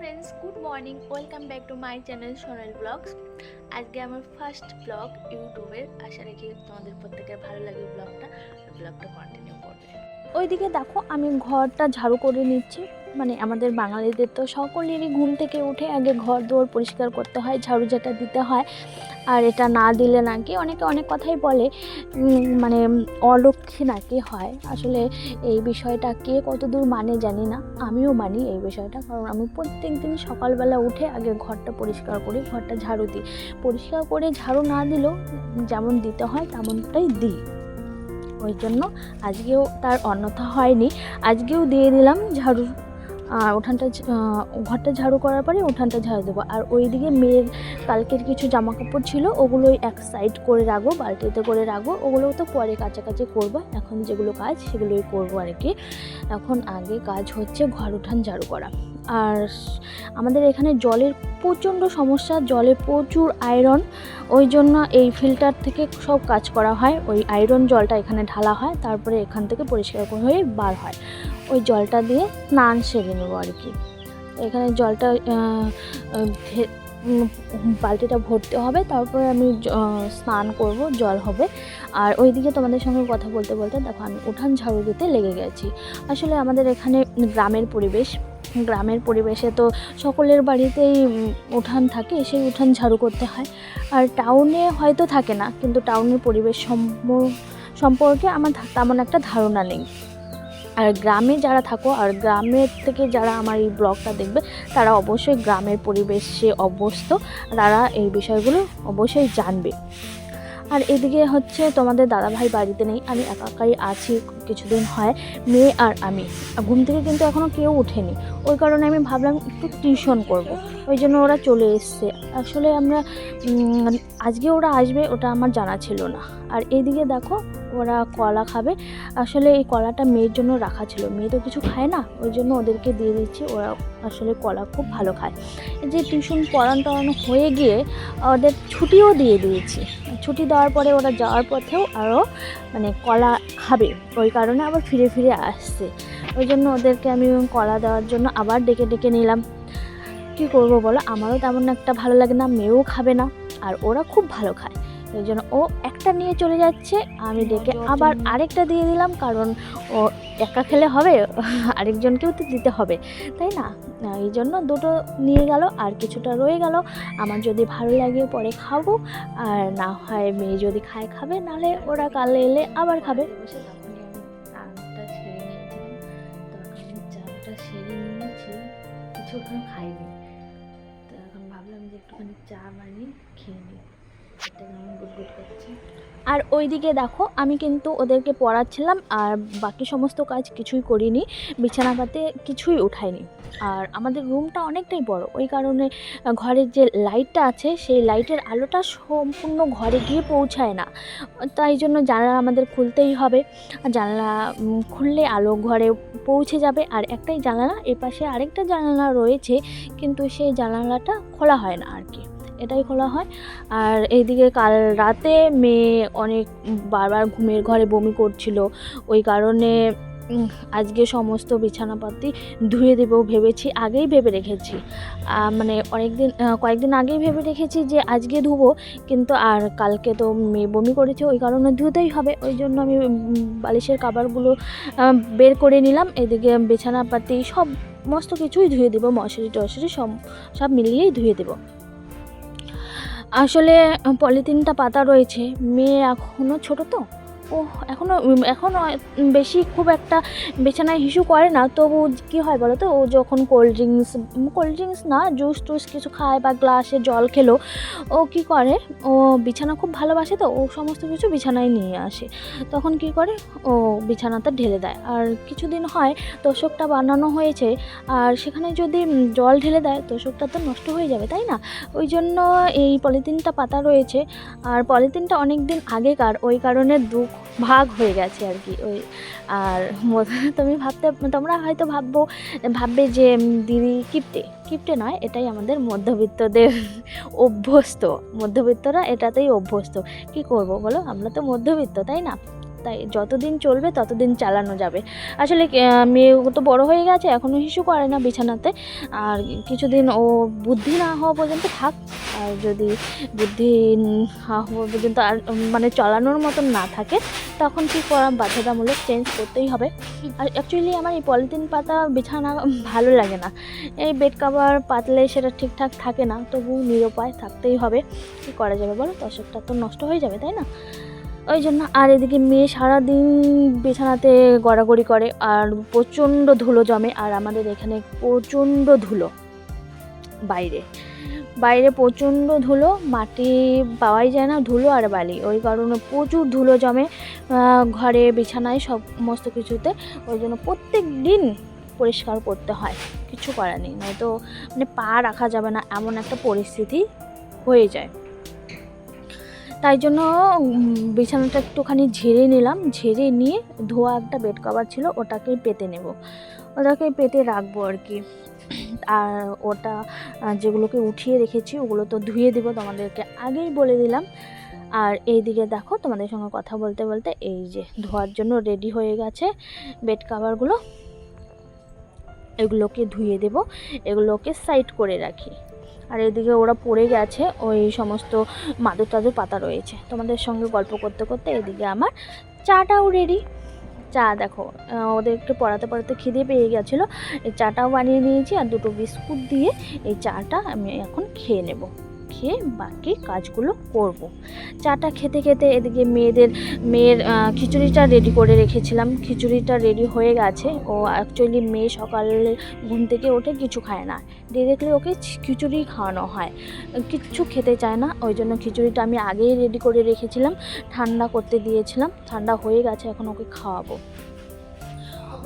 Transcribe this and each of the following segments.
Friends good morning welcome back to my channel Sonal blogs আজকে আমার first blog ইউটিউবের আশা রেখে তোমাদের প্রত্যেকের ভালো লাগে ব্লগটা ব্লগটা কন্টিনিউ করবে ওইদিকে দেখো আমি ঘরটা ঝাড়ু করে নিচ্ছি। মানে আমাদের বাঙালিদের তো সকলেরই ঘুম থেকে উঠে আগে ঘর দুয়ার পরিষ্কার করতে হয়, ঝাড়ু ঝাঁটা দিতে হয়। আর এটা না দিলে নাকি অনেকে অনেক কথাই বলে মানে অলক্ষী নাকি হয়। আসলে এই বিষয়টা কে কতদূর মানে জানি না, আমিও মানি এই বিষয়টা। কারণ আমি প্রত্যেক দিন সকালবেলা উঠে আগে ঘরটা পরিষ্কার করি, ঘরটা ঝাড়ু দিই। পরিষ্কার করে ঝাড়ু না দিলেও যেমন দিতে হয় তেমনটাই দিই। ওই জন্য। আজকেও তার অন্যথা হয়নি। আজকেও দিয়ে দিলাম ঝাড়ু। আর উঠানটা ঘরটা ঝাড়ু করার পরে উঠানটা ঝাড়ু দেবো। আর ওইদিকে মেয়ের কালকের কিছু জামা কাপড় ছিল, ওগুলোই এক সাইড করে রাখব, বালতিতে করে রাখব। ওগুলো তো পরে কাছাকাছি করব। এখন যেগুলো কাজ সেগুলোই করব আর কি এখন আগে কাজ হচ্ছে ঘর উঠান ঝাড়ু করা। আর আমাদের এখানে জলের প্রচণ্ড সমস্যা, জলে প্রচুর আয়রন ওই জন্য এই ফিল্টার থেকে সব কাজ করা হয়। ওই আয়রন জলটা এখানে ঢালা হয়, তারপরে এখান থেকে পরিষ্কার করে হয়ে বার হয়। ওই জলটা দিয়ে স্নান সেরে নেব আর কি। এখানে জলটা বালতিটা ভরতে হবে, তারপরে আমি স্নান করব, জল হবে। আর ওইদিকে তোমাদের সঙ্গে কথা বলতে বলতে দেখো, আমি উঠান ঝাড়ু দিতে লেগে গেছি। আসলে আমাদের এখানে গ্রামের পরিবেশ, গ্রামের পরিবেশে তো সকলের বাড়িতেই উঠান থাকে, সেই উঠান ঝাড়ু করতে হয়। আর টাউনে হয়তো থাকে না, কিন্তু টাউনের পরিবেশ সম্প- সম্পর্কে আমার তেমন একটা ধারণা নেই। আর গ্রামে যারা থাকো আর গ্রামের থেকে যারা আমার এই ব্লগটা দেখবে, তারা অবশ্যই গ্রামের পরিবেশে অভ্যস্ত। তারা এই বিষয়গুলো অবশ্যই জানবে। আর এদিকে হচ্ছে তোমাদের দাদাভাই বাড়িতে নেই, আমি একা একাই আছি, কিছুদিন হয়, মেয়ে আর আমি। ঘুম থেকে কিন্তু এখনও কেউ ওঠেনি। ওই কারণে আমি ভাবলাম একটু টিউশন করব। ওই জন্য ওরা চলে এসছে। আসলে আমরা আজকে ওরা আসবে ওটা আমার জানা ছিল না। আর এইদিকে দেখো, ওরা কলা খাবে। আসলে এই কলাটা মেয়ের জন্য রাখা ছিল। মেয়ে তো কিছু খায় না, ওই জন্য ওদেরকে দিয়ে দিচ্ছি। ওরা আসলে কলা খুব ভালো খায়। যে টিউশন পড়ান টড়ানো হয়ে গিয়ে ওদের ছুটিও দিয়ে দিয়েছি। ছুটি দেওয়ার পরে ওরা যাওয়ার পথেও আরও মানে কলা খাবে। ওই কারণে আবার ফিরে ফিরে আসছে। ওই জন্য ওদেরকে আমি কলা দেওয়ার জন্য আবার ডেকে ডেকে নিলাম। কী করব বলো? আমারও তেমন একটা ভালো লাগে না, মেয়েও খাবে না, আর ওরা খুব ভালো খায়। এই জন্য ও একটা নিয়ে চলে যাচ্ছে, আমি ডেকে আবার আরেকটা দিয়ে দিলাম, কারণ ও একা খেলে হবে, আরেকজনকেও তো দিতে হবে, তাই না? এই জন্য দুটো নিয়ে গেল, আর কিছুটা রয়ে গেল। আমার যদি ভালো লাগে পরে খাব, আর না হয় মেয়ে যদি খায় খাবে, নাহলে ওরা কালে এলে আবার খাবে। বসে তখনই ভাবলাম যে একটুখানি আর ওইদিকে দেখো, আমি কিন্তু ওদেরকে পড়াচ্ছিলাম আর বাকি সমস্ত কাজ কিছুই করিনি, বিছানা পাতে কিছুই উঠাইনি। আর আমাদের রুমটা অনেকটাই বড়, ওই কারণে ঘরের যে লাইটটা আছে, সেই লাইটের আলোটা সম্পূর্ণ ঘরে গিয়ে পৌঁছায় না। তাই জন্য জানালা আমাদের খুলতেই হবে। জানালা খুললে আলো ঘরে পৌঁছে যাবে। আর একটাই জানালা, এপাশে আরেকটা জানালা রয়েছে, কিন্তু সেই জানালাটা খোলা হয় না আর কি। এটাই খোলা হয়। আর এইদিকে কাল রাতে মেয়ে অনেক বারবার ঘুমের ঘরে বমি করছিল। ওই কারণে আজকে সমস্ত বিছানাপাতি ধুয়ে দেবো ভেবেছি, আগেই ভেবে রেখেছি। মানে অনেক দিন কয়েকদিন আগেই ভেবে রেখেছি যে আজকে ধুবো, কিন্তু আর কালকে তো মেয়ে বমি করেছে, ওই কারণে ধুতেই হবে। ওই জন্য আমি বালিশের কাবারগুলো বের করে নিলাম। এদিকে বিছানাপাতি সব, সমস্ত কিছুই ধুয়ে দেবো মশারি টশারি সব সব মিলিয়েই ধুয়ে দেবো। আসলে পলিথিনটা পাতা রয়েছে মেয়ে এখনও ছোট তো। ও এখনও এখনও বেশি খুব একটা বিছানায় হিসু করে না। তবু কী হয় বলো তো ও যখন কোল্ড ড্রিঙ্কস কোল্ড ড্রিঙ্কস না জুস টুস কিছু খায় বা গ্লাসে জল খেলো, ও কি করে? ও বিছানা খুব ভালোবাসে তো, ও সমস্ত কিছু বিছানায় নিয়ে আসে। তখন কি করে? ও বিছানাতে ঢেলে দেয়। আর কিছুদিন হয়, তোষকটা বানানো হয়েছে, আর সেখানে যদি জল ঢেলে দেয়, তোষকটা তো নষ্ট হয়ে যাবে, তাই না? ওই জন্য এই পলিথিনটা পাতা রয়েছে। আর পলিথিনটা অনেক দিন আগেকার, ওই কারণে দু ভাগ হয়ে গেছে আর কি ওই, আর তুমি ভাবতে, তোমরা হয়তো ভাববো, ভাববে যে দিদি কিপটে। কিপটে নয়, এটাই আমাদের মধ্যবিত্তদের অভ্যস্ত। মধ্যবিত্তরা এটাতেই অভ্যস্ত। কি করব বলো? আমরা তো মধ্যবিত্ত, তাই না? তাই যতদিন চলবে ততদিন চালানো যাবে। আসলে মেয়ে তো বড় হয়ে গেছে এখনও হিসু করে না বিছানাতে। আর কিছুদিন ও বুদ্ধি না হওয়া পর্যন্ত থাক। আর যদি বুদ্ধি হওয়া পর্যন্ত আর মানে চালানোর মতন না থাকে, তখন কি করা বাধ্যতামূলক চেঞ্জ করতেই হবে। আর অ্যাকচুয়ালি আমার এই পলিথিন পাতা বিছানা ভালো লাগে না। এই বেড কাভার পাতলে সেটা ঠিকঠাক থাকে না, তবু নিরুপায় থাকতেই হবে। কী করা যাবে বলো? দর্শকটা তো নষ্ট হয়ে যাবে, তাই না? ওই জন্য আর এদিকে মেয়ে সারাদিন বিছানাতে গড়াগড়ি করে আর প্রচণ্ড ধুলো জমে আর আমাদের এখানে প্রচণ্ড ধুলো বাইরে। বাইরে প্রচণ্ড ধুলো, মাটি পাওয়াই যায় না, ধুলো আর বালি। ওই কারণে প্রচুর ধুলো জমে ঘরে, বিছানায় সমস্ত কিছুতে। ওই জন্য প্রত্যেক দিন পরিষ্কার করতে হয়। কিছু করার নেই, নয়তো মানে পা রাখা যাবে না, এমন একটা পরিস্থিতি হয়ে যায়। তাই জন্য বিছানাটা একটুখানি ঝেড়ে নিলাম। ঝেড়ে নিয়ে ধোয়া একটা বেড কভার ছিল, ওটাকেই পেতে নেব। ওটাকে পেতে রাখব আর কি। আর ওটা যেগুলোকে উঠিয়ে রেখেছি, ওগুলো তো ধুয়ে দেবো, তোমাদেরকে আগেই বলে দিলাম। আর এইদিকে দেখো, তোমাদের সঙ্গে কথা বলতে বলতে এই যে ধোয়ার জন্য রেডি হয়ে গেছে বেড কাভারগুলো এগুলোকে ধুয়ে দেব, এগুলোকে সাইড করে রাখি। আর এদিকে ওরা পড়ে গেছে, ওই সমস্ত মাদুর টাদুর পাতা রয়েছে। তোমাদের সঙ্গে গল্প করতে করতে এদিকে আমার চাটাও রেডি চা দেখো ওদেরকে পড়াতে পড়াতে খিদে পেয়ে গেছিল। এই চাটাও বানিয়ে নিয়েছি আর দুটো বিস্কুট দিয়ে এই চাটা আমি এখন খেয়ে নেব। খেয়ে বাকি কাজগুলো করব। চাটা খেতে খেতে এদিকে মেয়েদের, মেয়ের খিচুড়িটা রেডি করে রেখেছিলাম। খিচুড়িটা রেডি হয়ে গেছে। ও অ্যাকচুয়ালি মেয়ে সকালে ঘুম থেকে ওঠে কিছু খায় না। ডিরেক্টলি ওকে খিচুড়ি খাওয়ানো হয়। কিচ্ছু খেতে চায় না। ওই জন্য খিচুড়িটা আমি আগেই রেডি করে রেখেছিলাম। ঠান্ডা করতে দিয়েছিলাম। ঠান্ডা হয়ে গেছে, এখন ওকে খাওয়াবো।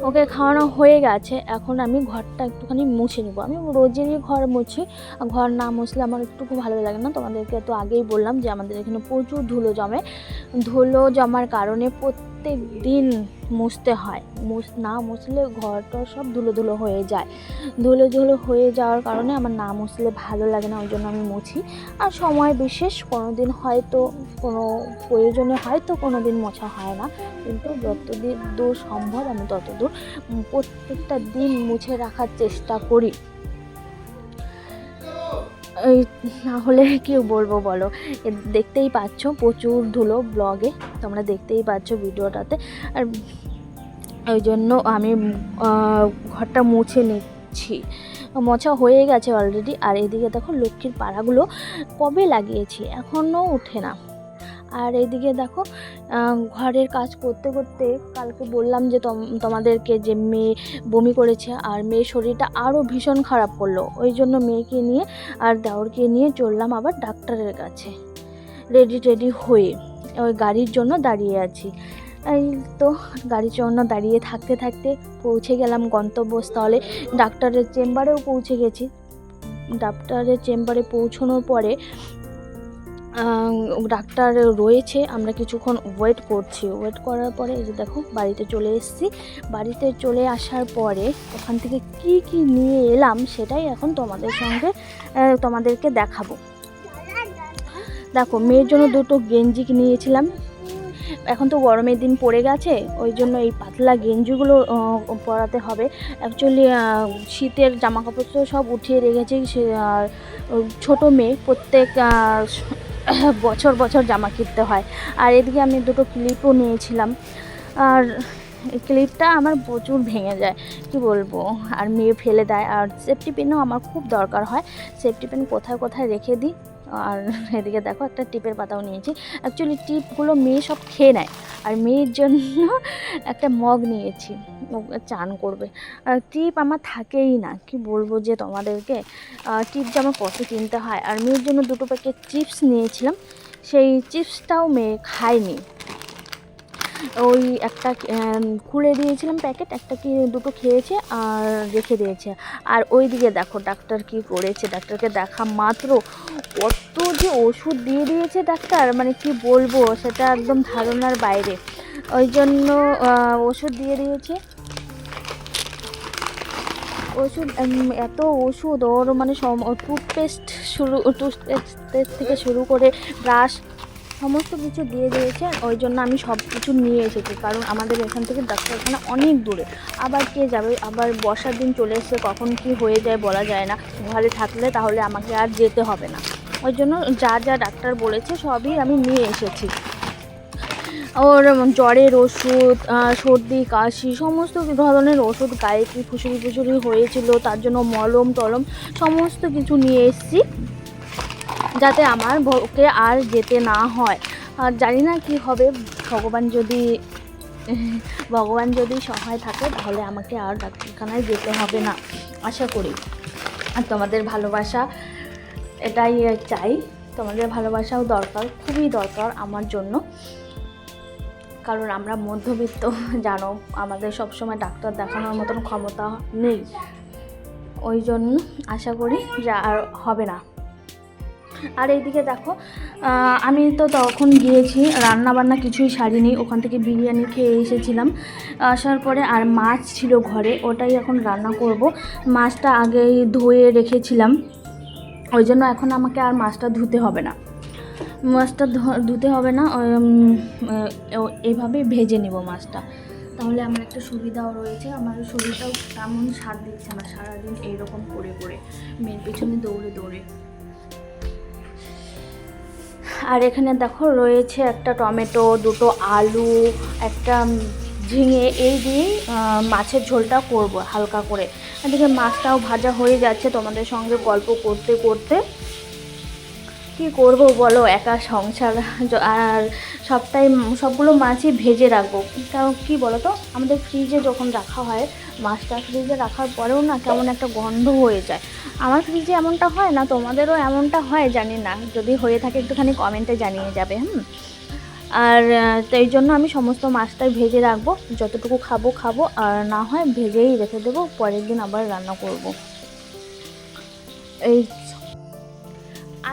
ওকে খাওয়ানো হয়ে গেছে, এখন আমি ঘরটা একটুখানি মুছে নিব। আমি রোজেরই ঘর মুছি, ঘর না মুছলে আমার একটু খুব ভালো লাগে না। তোমাদেরকে তো আগেই বললাম যে আমাদের এখানে প্রচুর ধুলো জমে। ধুলো জমার কারণে প্রত্যেক দিন মুছতে হয়। মুছ, না মুছলে ঘরটা সব ধুলো ধুলো হয়ে যায়। ধুলো ধুলো হয়ে যাওয়ার কারণে আমার না মুছলে ভালো লাগে না, ওই জন্য আমি মুছি। আর সময় বিশেষ কোনো দিন হয়তো, কোনো প্রয়োজনে হয়তো কোনো দিন মোছা হয় না। কিন্তু যতদিন দূর সম্ভব আমি ততদূর প্রত্যেকটা দিন মুছে রাখার চেষ্টা করি। না হলে কি বলব বলো? দেখতেই পাচ্ছ প্রচুর ধুলো ব্লগে তোমরা দেখতেই পাচ্ছ ভিডিওটাতে। আর ওই জন্য আমি ঘরটা মুছে নিচ্ছি। মোছা হয়ে গেছে অলরেডি আর এদিকে দেখো লক্ষ্মীর পাড়াগুলো কবে লাগিয়েছি? এখনও ওঠে না। আর এদিকে দেখো ঘরের কাজ করতে করতে কালকে বললাম যে তম- তোমাদেরকে যে মেয়ে বমি করেছে আর মেয়ের শরীরটা আরও ভীষণ খারাপ করল। ওই জন্য মেয়েকে নিয়ে আর দেওরকে নিয়ে চললাম আবার ডাক্তারের কাছে। রেডি, টেডি হয়ে ওই গাড়ির জন্য দাঁড়িয়ে আছি। এই তো গাড়ির জন্য দাঁড়িয়ে থাকতে থাকতে পৌঁছে গেলাম গন্তব্যস্থলে। ডাক্তারের চেম্বারেও পৌঁছে গেছি। ডাক্তারের চেম্বারে পৌঁছানোর পরে ডাক্তার রয়েছে, আমরা কিছুক্ষণ ওয়েট করছি। ওয়েট করার পরে এই যে দেখো, বাড়িতে চলে এসেছি। বাড়িতে চলে আসার পরে ওখান থেকে কি কি নিয়ে এলাম সেটাই এখন তোমাদের সঙ্গে তোমাদেরকে দেখাবো। দেখো, মেয়ের জন্য দুটো গেঞ্জি নিয়েছিলাম এখন তো গরমের দিন পড়ে গেছে, ওই জন্য এই পাতলা গেঞ্জিগুলো পরাতে হবে। অ্যাকচুয়ালি শীতের জামা কাপড় তো সব উঠিয়ে রেখেছি সে ছোটো মেয়ে, প্রত্যেক বছর বছর জামা কিনতে হয়। আর এদিকে আমি দুটো ক্লিপও নিয়েছিলাম। আর এই ক্লিপটা আমার প্রচুর ভেঙে যায়, কি বলব? আর মেয়ে ফেলে দেয়। আর সেফটি পেনও আমার খুব দরকার হয়। সেফটি পেন কোথায় কোথায় রেখে দিই? আর এদিকে দেখো একটা টিপের পাতাও নিয়েছি। অ্যাকচুয়ালি টিপগুলো মেয়ে সব খেয়ে নেয়। আর মেয়ের জন্য একটা মগ নিয়েছি। চান করবে। আর টিপ আমার থাকেই না। কি বলব যে তোমাদেরকে? টিপ যে আমার কত কিনতে হয়। আর মেয়ের জন্য দুটো প্যাকেট চিপস নিয়েছিলাম। সেই চিপসটাও মেয়ে খায়নি। ওই একটা খুলে দিয়েছিলাম প্যাকেট, একটা কি দুটো খেয়েছে আর রেখে দিয়েছে। আর ওই দিকে দেখো ডাক্তার কি করেছে, ডাক্তারকে দেখা মাত্র কত যে ওষুধ দিয়ে দিয়েছে ডাক্তার মানে কি বলব, সেটা একদম ধারণার বাইরে। ওই জন্য ওষুধ দিয়ে দিয়েছে। ওষুধ এত ওষুধ, ওর মানে টুথপেস্ট শুরু টুথপেস্ট থেকে শুরু করে ব্রাশ সমস্ত কিছু দিয়ে দিয়েছে, ওই জন্য আমি সব কিছু নিয়ে এসেছি, কারণ আমাদের এখান থেকে ডাক্তারখানা অনেক দূরে। আবার কে যাবে, আবার বর্ষার দিন চলে এসছে, কখন কি হয়ে যায় বলা যায় না। ঘরে থাকলে তাহলে আমাকে আর যেতে হবে না। ওই জন্য যা যা ডাক্তার বলেছে সবই আমি নিয়ে এসেছি। ওর জ্বরের ওষুধ সর্দি, কাশি, সমস্ত ধরনের ওষুধ, গায়ে কি ফুসুরি ফুসুরি হয়েছিল, তার জন্য মলম টলম সমস্ত কিছু নিয়ে এসেছি। যাতে আমার ওকে আর যেতে না হয়। আর জানি না কি হবে, ভগবান যদি ভগবান যদি সহায় থাকে, তাহলে আমাকে আর ডাক্তারখানায় যেতে হবে না, আশা করি। আর তোমাদের ভালোবাসা, এটাই চাই। তোমাদের ভালোবাসাও দরকার, খুবই দরকার আমার জন্য। কারণ আমরা মধ্যবিত্ত, জানো, আমাদের সবসময় ডাক্তার দেখানোর মতন ক্ষমতা নেই। ওই জন্য আশা করি যে আর হবে না। আর এইদিকে দেখো আমি তো তখন গিয়েছি রান্না বান্না কিছুই সারিনি, ওখান থেকে বিরিয়ানি খেয়ে এসেছিলাম। আসার পরে আর মাছ ছিল ঘরে, ওটাই এখন রান্না করব। মাছটা আগেই ধুয়ে রেখেছিলাম, ওই জন্য এখন আমাকে আর মাছটা ধুতে হবে না। মাছটা ধুতে হবে না এইভাবেই ভেজে নেব মাছটা। তাহলে আমার একটা সুবিধাও রয়েছে, আমার শরীরটাও তেমন সাথ দিচ্ছে না, সারাদিন এইরকম করে করে। মেয়ের পেছনে দৌড়ে দৌড়ে। আর এখানে দেখো রয়েছে একটা টমেটো, দুটো আলু, একটা ঝিঙে, এই দিয়েই মাছের ঝোলটা করব হালকা করে। এদিকে মাছটাও ভাজা হয়ে যাচ্ছে তোমাদের সঙ্গে গল্প করতে করতে। কি করব বলো, একা সংসার আর উম সবগুলো মাছই ভেজে রাখব। কারণ কী বলো তো আমাদের ফ্রিজে যখন রাখা হয়, মাছটা ফ্রিজে রাখার পরেও না কেমন একটা গন্ধ হয়ে যায়। আমার ফ্রিজে এমনটা হয় না, তোমাদেরও এমনটা হয় জানি না। যদি হয়ে থাকে একটুখানি কমেন্টে জানিয়ে যাবে, হুম? আর এই জন্য আমি সমস্ত মাছটাই ভেজে রাখব। যতটুকু খাব খাব। আর না হয় ভেজেই রেখে দেবো, পরের দিন আবার রান্না করব। এই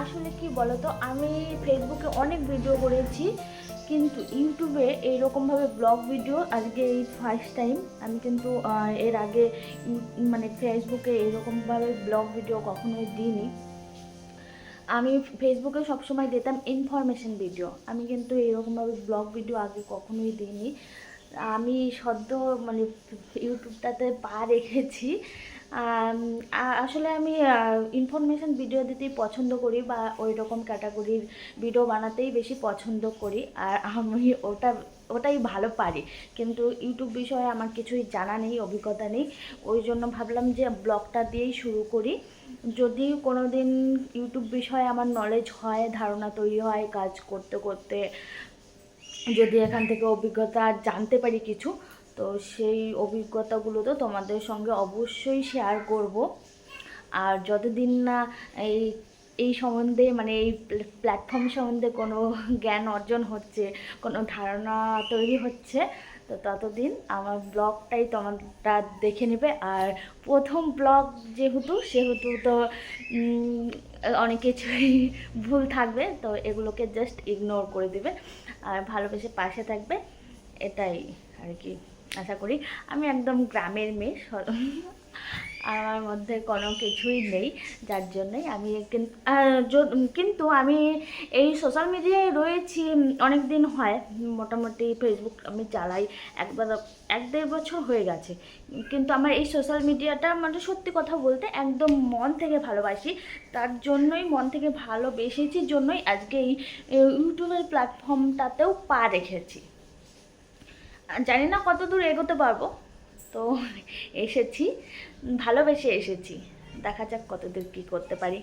আসলে কি বলতো? আমি ফেসবুকে অনেক ভিডিও করেছি। কিন্তু ইউটিউবে এইরকমভাবে ব্লগ ভিডিও আজকে এই ফার্স্ট টাইম আমি কিন্তু এর আগে মানে ফেসবুকে এইরকমভাবে ব্লগ ভিডিও কখনোই দিইনি। আমি ফেসবুকে সবসময় দিতাম ইনফরমেশন ভিডিও আমি কিন্তু এইরকমভাবে ব্লগ ভিডিও আগে কখনোই দিইনি। আমি সদ্য মানে ইউটিউবটাতে পা রেখেছি। আসলে আমি ইনফরমেশন ভিডিও দিতেই পছন্দ করি বা ওই রকম ক্যাটাগরির ভিডিও বানাতেই বেশি পছন্দ করি। আর আমি ওটা, ওটাই ভালো পারি। কিন্তু ইউটিউব বিষয়ে আমার কিছুই জানা নেই, অভিজ্ঞতা নেই। ওই জন্য ভাবলাম যে ব্লগটা দিয়েই শুরু করি। যদি কোনো দিন ইউটিউব বিষয়ে আমার নলেজ হয়, ধারণা তৈরি হয় কাজ করতে করতে, যদি এখান থেকে অভিজ্ঞতা জানতে পারি কিছু তো সেই অভিজ্ঞতাগুলো তো তোমাদের সঙ্গে অবশ্যই শেয়ার করব। আর যতদিন না এই এই সম্বন্ধে মানে এই প্ল্যাটফর্ম সম্বন্ধে কোনো জ্ঞান অর্জন হচ্ছে, কোনো ধারণা তৈরি হচ্ছে, তো ততদিন আমার ব্লগটাই তোমরা দেখে নেবে। আর প্রথম ব্লগ যেহেতু, সেহেতু তো অনেক কিছুই ভুল থাকবে, তো এগুলোকে জাস্ট ইগনোর করে দেবে। আর ভালোবেসে পাশে থাকবে, এটাই আর কি। আশা করি। আমি একদম গ্রামের মেয়ে আমার মধ্যে কোনো কিছুই নেই, যার জন্যই আমি কিন- কিন্তু আমি এই সোশ্যাল মিডিয়ায় রয়েছি অনেক দিন হয়। মোটামুটি ফেসবুক আমি চালাই একবার, এক দেড় বছর হয়ে গেছে। কিন্তু আমার এই সোশ্যাল মিডিয়াটা মানে সত্যি কথা বলতে একদম মন থেকে ভালোবাসি। তার জন্যই মন থেকে ভালোবেসেছি, জন্যই আজকে এই ইউটিউবের প্ল্যাটফর্মটাতেও পা রেখেছি। জানি না কত দূর এগোতে পারব। তো এসেছি, ভালোবেসে এসেছি। দেখা যাক কতদূর কী করতে পারি।